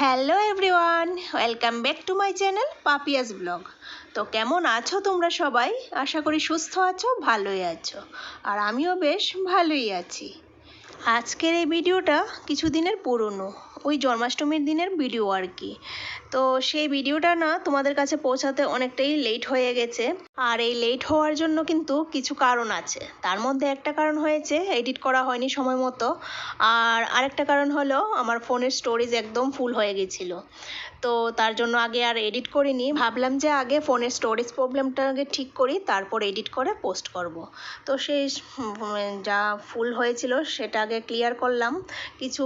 Hello everyone welcome back to my channel Papia's blog তো কেমন আছো তোমরা সবাই? আশা করি সুস্থ আছো, ভালোই আছো। আর আমিও বেশ ভালোই আছি। আজকের এই ভিডিওটা কিছুদিনের পুরনো, ওই জন্মাষ্টমীর দিনের ভিডিও আর কি। তো সেই ভিডিওটা না তোমাদের কাছে পৌঁছাতে অনেকটাই লেট হয়ে গেছে। আর এই লেট হওয়ার জন্য কিন্তু কিছু কারণ আছে। তার মধ্যে একটা কারণ হয়েছে এডিট করা হয়নি সময় মতো। আর আরেকটা কারণ হলো, আমার ফোনের স্টোরেজ একদম ফুল হয়ে গেছিল। তো তার জন্য আগে আর এডিট করিনি। ভাবলাম যে আগে ফোনের স্টোরেজ প্রবলেমটা আগে ঠিক করি, তারপর এডিট করে পোস্ট করব। তো সেই যা ফুল হয়েছিল সেটা আগে ক্লিয়ার করলাম। কিছু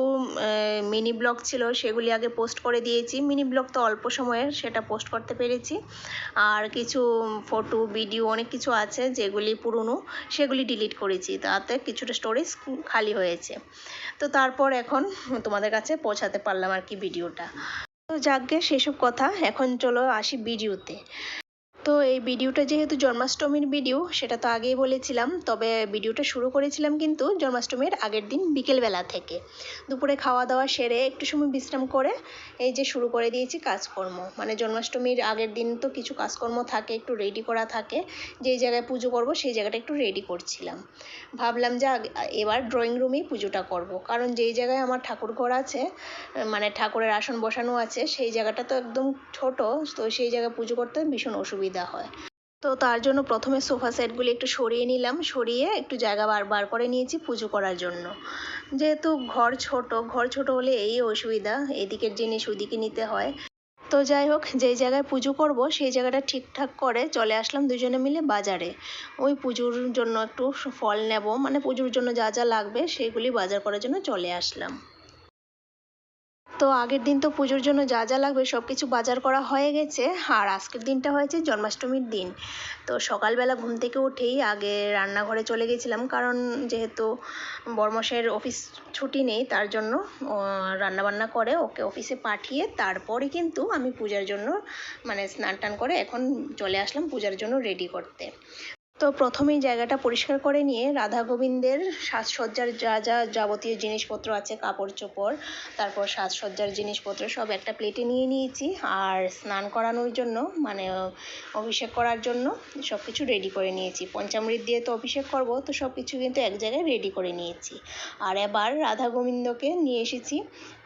মিনি ব্লগ ছিল, সেগুলি আগে পোস্ট করে দিয়েছি। মিনি ব্লগ তো অল্প সময়ে সেটা পোস্ট করতে পেরেছি। আর কিছু ফটো ভিডিও অনেক কিছু আছে যেগুলি পুরনো, সেগুলি ডিলিট করেছি। তাতে কিছুটা স্টোরেজ খালি হয়েছে। তো তারপর এখন তোমাদের কাছে পৌঁছাতে পারলাম আর কি ভিডিওটা তো যাকগে সেসব কথা। এখন চলো আসি ভিডিওতে তো এই ভিডিওটা যেহেতু জন্মাষ্টমীর ভিডিও, সেটা তো আগেই বলেছিলাম, তবে ভিডিওটা শুরু করেছিলাম কিন্তু জন্মাষ্টমীর আগের দিন বিকেলবেলা থেকে। দুপুরে খাওয়া দাওয়া সেরে একটু সময় বিশ্রাম করে এই যে শুরু করে দিয়েছি কাজকর্ম। মানে জন্মাষ্টমীর আগের দিন তো কিছু কাজকর্ম থাকে, একটু রেডি করা থাকে, যেই জায়গায় পুজো করব সেই জায়গাটা একটু রেডি করছিলাম। ভাবলাম যে এবার ড্রয়িং রুমেই পুজোটা করব। কারণ যেই জায়গায় আমার ঠাকুর ঘর আছে মানে ঠাকুরের আসন বসানো আছে, সেই জায়গাটা তো একদম ছোট, তো সেই জায়গায় পুজো করতে ভীষণ অসুবিধা। অসুবিধা হয়। তো তার জন্য প্রথমে সোফা সেটগুলি একটু সরিয়ে নিলাম। সরিয়ে একটু জায়গা বার বার করে নিয়েছি পুজো করার জন্য। যেহেতু ঘর ছোট ঘর ছোট হলে এই অসুবিধা, এদিকের জিনিস ওদিকে নিতে হয়। তো যাই হোক, যেই জায়গায় পুজো করব, সেই জায়গাটা ঠিকঠাক করে চলে আসলাম দুজনে মিলে বাজারে। ওই পুজোর জন্য একটু ফল নেব মানে পুজোর জন্য যা যা লাগবে, সেগুলি বাজার করার জন্য চলে আসলাম। তো আগের দিন তো পুজোর জন্য যা যা লাগবে সব কিছু বাজার করা হয়ে গেছে। আর আজকের দিনটা হয়েছে জন্মাষ্টমীর দিন। তো সকালবেলা ঘুম থেকে উঠেই আগে রান্নাঘরে চলে গেছিলাম কারণ যেহেতু বর্মশের অফিস ছুটি নেই তার জন্য রান্নাবান্না করে ওকে অফিসে পাঠিয়ে তারপরে কিন্তু আমি পূজার জন্য মানে স্নান টান করে এখন চলে আসলাম পূজার জন্য রেডি করতে। তো প্রথমেই জায়গাটা পরিষ্কার করে নিয়ে রাধা গোবিন্দের সাজসজ্জার যা যা যাবতীয় জিনিসপত্র আছে কাপড় চোপড় তারপর সাজসজ্জার জিনিসপত্র সব একটা প্লেটে নিয়ে নিয়েছি। আর স্নান করানোর জন্য মানে অভিষেক করার জন্য সব কিছু রেডি করে নিয়েছি। পঞ্চামৃত দিয়ে তো অভিষেক করব, তো সব কিছু কিন্তু এক জায়গায় রেডি করে নিয়েছি। আর এবার রাধা গোবিন্দকে নিয়ে এসেছি।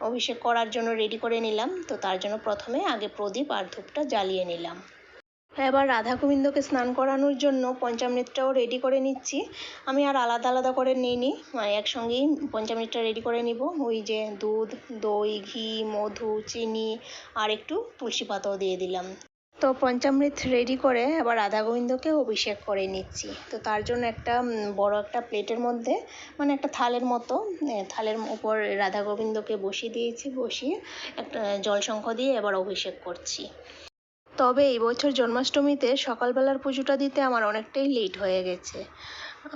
অভিষেক করার জন্য রেডি করে নিলাম, তো তার জন্য প্রথমে আগে প্রদীপ আর ধূপটা জ্বালিয়ে নিলাম। এবার রাধা গোবিন্দকে স্নান করানোর জন্য পঞ্চামৃতটাও রেডি করে নিচ্ছি। আমি আর আলাদা আলাদা করে নিইনি একসঙ্গেই পঞ্চামৃতটা রেডি করে নিব। ওই যে দুধ, দই, ঘি, মধু, চিনি আর একটু তুলসী পাতাও দিয়ে দিলাম। তো পঞ্চামৃত রেডি করে এবার রাধা গোবিন্দকে অভিষেক করে নিচ্ছি। তো তার জন্য একটা বড় একটা প্লেটের মধ্যে মানে একটা থালের মতো থালের উপর রাধা গোবিন্দকে বসিয়ে দিয়েছি। বসিয়ে একটা জলশঙ্খ দিয়ে এবার অভিষেক করছি। তবে এই বছর জন্মাষ্টমীতে সকালবেলার পুজোটা দিতে আমার অনেকটাই লেট হয়ে গেছে।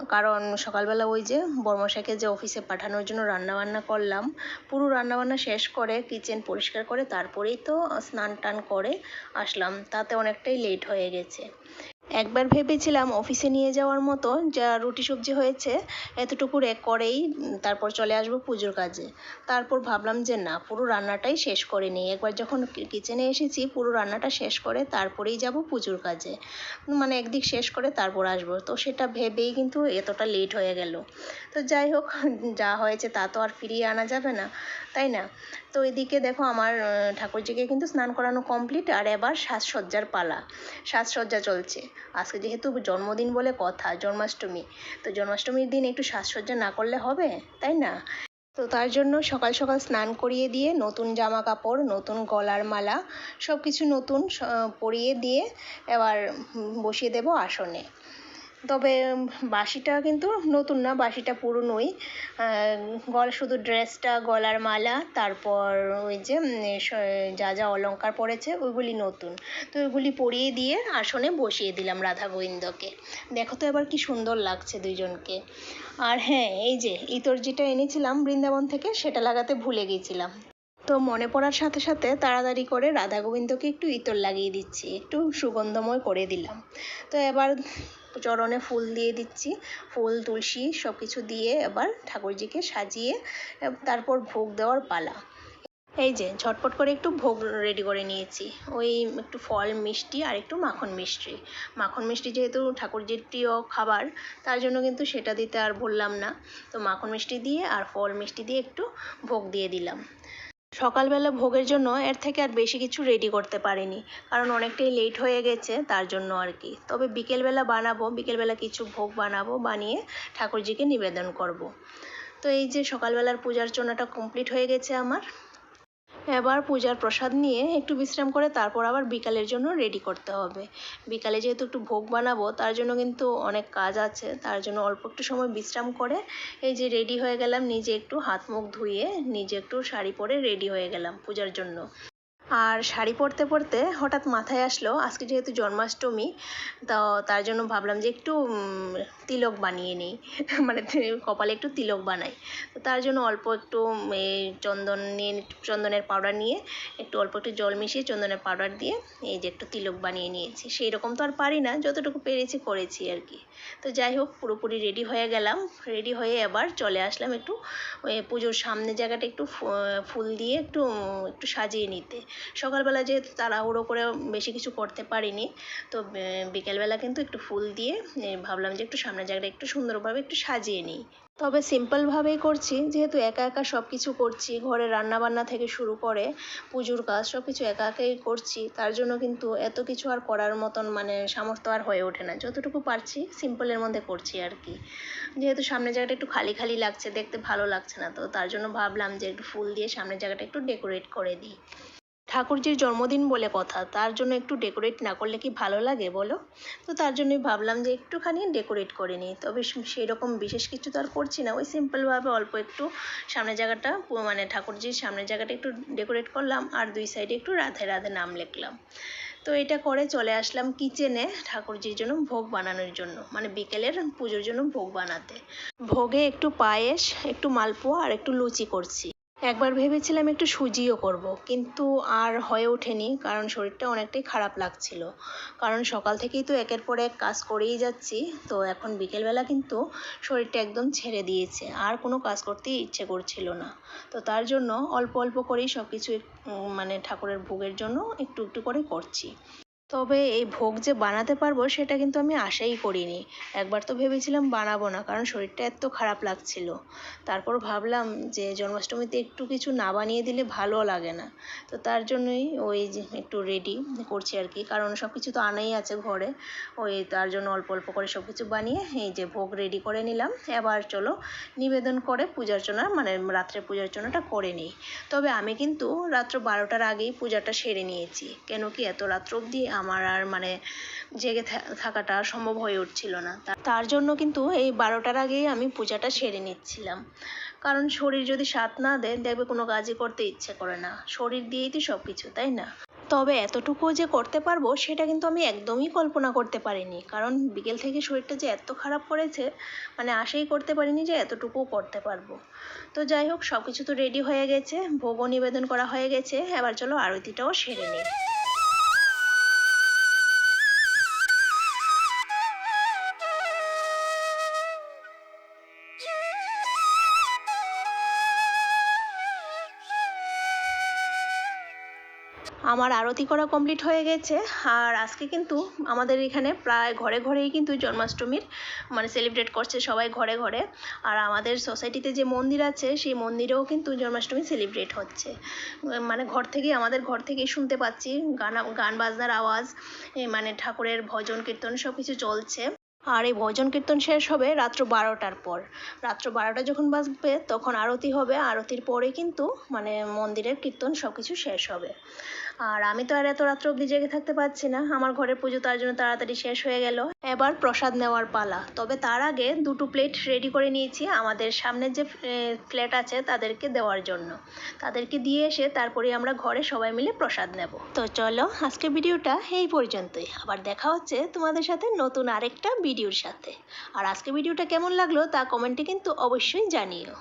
কারণ সকালবেলা ওই যে বর্মশাকে যে অফিসে পাঠানোর জন্য রান্নাবান্না করলাম, পুরো রান্নাবান্না শেষ করে কিচেন পরিষ্কার করে তারপরেই তো স্নান টান করে আসলাম। তাতে অনেকটাই লেট হয়ে গেছে। একবার ভেবেছিলাম অফিসে নিয়ে যাওয়ার মতো যা রুটি সবজি হয়েছে, এতটুকু রেক করেই তারপর চলে আসব পুজোর কাজে। তারপর ভাবলাম যে না, পুরো রান্নাটাই শেষ করে নিই। একবার যখন কিচেনে এসেছি, পুরো রান্নাটা শেষ করে তারপরেই যাব পুজোর কাজে। মানে একদিক শেষ করে তারপর আসব। তো সেটা ভেবেই কিন্তু এতটা লেট হয়ে গেল। তো যাই হোক, যা হয়েছে তা তো আর ফিরিয়ে আনা যাবে না, তাই না? তো এদিকে দেখো আমার ঠাকুরজিকে কিন্তু স্নান করানো কমপ্লিট আর এবার সাজসজ্জার পালা। সাজসজ্জা চলছে। আজকে যেহেতু জন্মদিন বলে কথা, জন্মাষ্টমী, তো জন্মাষ্টমীর দিন একটু সাজসজ্জা না করলে হবে? তাই না? তো তার জন্য সকাল সকাল স্নান করিয়ে দিয়ে নতুন জামা কাপড়, নতুন গলার মালা সব কিছু নতুন পরিয়ে দিয়ে এবার বসিয়ে দেব আসনে। তবে বাসিটা কিন্তু নতুন না বাসিটা পুরনোই। গলা শুধু ড্রেসটা, গলার মালা, তারপর ওই যে যা যা অলংকার পড়েছে ওইগুলি নতুন। তো ওইগুলি পরিয়ে দিয়ে আসনে বসিয়ে দিলাম রাধা গোবিন্দকে দেখো তো এবার কি সুন্দর লাগছে দুইজনকে। আর হ্যাঁ এই যে, ইতর যেটা এনেছিলাম বৃন্দাবন থেকে, সেটা লাগাতে ভুলে গেছিলাম। তো মনে পড়ার সাথে সাথে তাড়াতাড়ি করে রাধা গোবিন্দকে একটু ইতর লাগিয়ে দিচ্ছি, একটু সুগন্ধময় করে দিলাম। তো এবার চরণে ফুল দিয়ে দিচ্ছি, ফুল, তুলসী সব কিছু দিয়ে এবার ঠাকুরজিকে সাজিয়ে তারপর ভোগ দেওয়ার পালা। এই যে, ঝটপট করে একটু ভোগ রেডি করে নিয়েছি। ওই একটু ফল মিষ্টি আর একটু মাখন মিষ্টি। মাখন মিষ্টি যেহেতু ঠাকুরজির প্রিয় খাবার, তার জন্য কিন্তু সেটা দিতে আর বললাম না। তো মাখন মিষ্টি দিয়ে আর ফল মিষ্টি দিয়ে একটু ভোগ দিয়ে দিলাম। সকালবেলা ভোগের জন্য এর থেকে আর বেশি কিছু রেডি করতে পারিনি। কারণ অনেকটাই লেট হয়ে গেছে, তার জন্য আর কি। তবে বিকেলবেলা বানাবো, বিকেলবেলা কিছু ভোগ বানাবো, বানিয়ে ঠাকুরজিকে নিবেদন করব। তো এই যে সকালবেলার পূজার অর্চনাটা কমপ্লিট হয়ে গেছে আমার। এবার পূজার প্রসাদ নিয়ে একটু বিশ্রাম করে তারপর আবার বিকালের জন্য রেডি করতে হবে। বিকালে যেহেতু একটু ভোগ বানাবো, তার জন্য কিন্তু অনেক কাজ আছে। তার জন্য অল্প একটু সময় বিশ্রাম করে এই যে রেডি হয়ে গেলাম, নিজে একটু হাত মুখ ধুয়ে নিজে একটু শাড়ি পরে রেডি হয়ে গেলাম পূজার জন্য। আর শাড়ি পরতে পরতে হঠাৎ মাথায় আসলো, আজকে যেহেতু জন্মাষ্টমী, তো তার জন্য ভাবলাম যে একটু তিলক বানিয়ে নিই। মানে কপালে একটু তিলক বানাই। তো তার জন্য অল্প একটু এই চন্দন নিয়ে, চন্দনের পাউডার নিয়ে, একটু অল্প একটু জল মিশিয়ে চন্দনের পাউডার দিয়ে, এই যে একটু তিলক বানিয়ে নিয়েছি। সেই রকম তো আর পারি না, যতটুকু পেরেছি করেছি আর কি। তো যাই হোক, পুরোপুরি রেডি হয়ে গেলাম। রেডি হয়ে এবার চলে আসলাম একটু পুজোর সামনে জায়গাটা একটু ফুল দিয়ে একটু একটু সাজিয়ে নিতে। সকালবেলা যেহেতু তাড়াহুড়ো করে বেশি কিছু করতে পারিনি, তো বিকেলবেলা কিন্তু একটু ফুল দিয়ে ভাবলাম যে একটু সামনের জায়গাটা একটু সুন্দরভাবে একটু সাজিয়ে নিই। তবে সিম্পলভাবেই করছি, যেহেতু একা একা সব কিছু করছি, ঘরে রান্না বান্না থেকে শুরু করে পুজোর কাজ সব কিছু একা একাই করছি, তার জন্য কিন্তু এত কিছু আর করার মতন মানে সামর্থ্য আর হয়ে ওঠে না। যতটুকু পারছি সিম্পলের মধ্যে করছি আর কি। যেহেতু সামনের জায়গাটা একটু খালি খালি লাগছে, দেখতে ভালো লাগছে না তো, তার জন্য ভাবলাম যে একটু ফুল দিয়ে সামনের জায়গাটা একটু ডেকোরেট করে দিই। ঠাকুরজির জন্মদিন বলে কথা, তার জন্য একটু ডেকোরেট না করলে কি ভালো লাগে বলো? তো তার জন্যই ভাবলাম যে একটুখানি ডেকোরেট করে নিই, তবে সেই রকম বিশেষ কিছু তো আর করছি না। ওই সিম্পলভাবে অল্প একটু সামনের জায়গাটা মানে ঠাকুরজির সামনের জায়গাটা একটু ডেকোরেট করলাম, আর দুই সাইডে একটু রাধে রাধে নাম লিখলাম। তো এটা করে চলে আসলাম কিচেনে ঠাকুরজির জন্য ভোগ বানানোর জন্য মানে বিকেলের পুজোর জন্য ভোগ বানাতে। ভোগে একটু পায়েস, একটু মালপোয়া, আর একটু লুচি করছি। একবার ভেবেছিলাম একটু সুজিও করব, কিন্তু আর হয়ে ওঠেনি, কারণ শরীরটা অনেকটাই খারাপ লাগছিল। কারণ সকাল থেকেই তো একের পর এক কাজ করেই যাচ্ছি, তো এখন বিকেলবেলা কিন্তু শরীরটা একদম ছেড়ে দিয়েছে, আর কোনো কাজ করতেই ইচ্ছে করছিল না। তো তার জন্য অল্প অল্প করেই সব কিছু মানে ঠাকুরের ভোগের জন্য একটু একটু করে করছি। তবে এই ভোগ যে বানাতে পারব সেটা কিন্তু আমি আশাই করিনি। একবার তো ভেবেছিলাম বানাবো না, কারণ শরীরটা এত খারাপ লাগছিল। তারপর ভাবলাম যে জন্মাষ্টমীতে একটু কিছু না বানিয়ে দিলে ভালো লাগে না। তো তার জন্যই ওই যে একটু রেডি করছি আর কি, কারণ সব কিছু তো আনাই আছে ঘরে। ওই তার জন্য অল্প অল্প করে সব কিছু বানিয়ে এই যে ভোগ রেডি করে নিলাম। এবার চলো নিবেদন করে পূজার্চনা মানে রাত্রে পূজার্চনাটা করে নিই। তবে আমি কিন্তু রাত্র বারোটার আগেই পূজাটা সেরে নিয়েছি। কেন কি এত রাত্র অবধি আমার আর মানে জেগে থাকাটা সম্ভব হয়ে উঠছিল না। তার জন্য কিন্তু এই বারোটার আগেই আমি পূজাটা সেরে নিচ্ছিলাম। কারণ শরীর যদি সাথ না দেয়, দেখবে কোনো কাজই করতে ইচ্ছে করে না। শরীর দিয়েই তো সব কিছু তাই না? তবে এতটুকুও যে করতে পারব, সেটা কিন্তু আমি একদমই কল্পনা করতে পারিনি। কারণ বিকেল থেকে শরীরটা যে এত খারাপ করেছে মানে আশাই করতে পারিনি যে এতটুকুও করতে পারব। তো যাই হোক সব কিছু তো রেডি হয়ে গেছে, ভোগও নিবেদন করা হয়ে গেছে। এবার চলো আরতিটাও সেরে নিই। আমার আরতি করা কমপ্লিট হয়ে গেছে। আর আজকে কিন্তু আমাদের এখানে প্রায় ঘরে ঘরেই কিন্তু জন্মাষ্টমীর মানে সেলিব্রেট করছে সবাই ঘরে ঘরে। আর আমাদের সোসাইটিতে যে মন্দির আছে, সেই মন্দিরেও কিন্তু জন্মাষ্টমী সেলিব্রেট হচ্ছে। মানে ঘর থেকেই, আমাদের ঘর থেকেই শুনতে পাচ্ছি গান গান বাজনার আওয়াজ মানে ঠাকুরের ভজন কীর্তন সব কিছু চলছে। আর এই ভজন কীর্তন শেষ হবে রাত্র বারোটার পর। রাত্র বারোটা যখন বাজবে তখন আরতি হবে। আরতির পরে কিন্তু মানে মন্দিরের কীর্তন সব কিছু শেষ হবে। আর আমি তো আর এত রাত্র অব্দি জেগে থাকতে পারছি না। আমার ঘরের পুজো তার জন্য তাড়াতাড়ি শেষ হয়ে গেল। এবার প্রসাদ নেওয়ার পালা। তবে তার আগে দুটো প্লেট রেডি করে নিয়েছি আমাদের সামনের যে ফ্ল্যাট আছে তাদেরকে দেওয়ার জন্য। তাদেরকে দিয়ে এসে তারপরে আমরা ঘরে সবাই মিলে প্রসাদ নেব। তো চলো, আজকের ভিডিওটা এই পর্যন্তই। আবার দেখা হচ্ছে তোমাদের সাথে নতুন আরেকটা ভিডিওর সাথে। আর আজকে ভিডিওটা কেমন লাগল তা কমেন্টে কিন্তু অবশ্যই জানিও।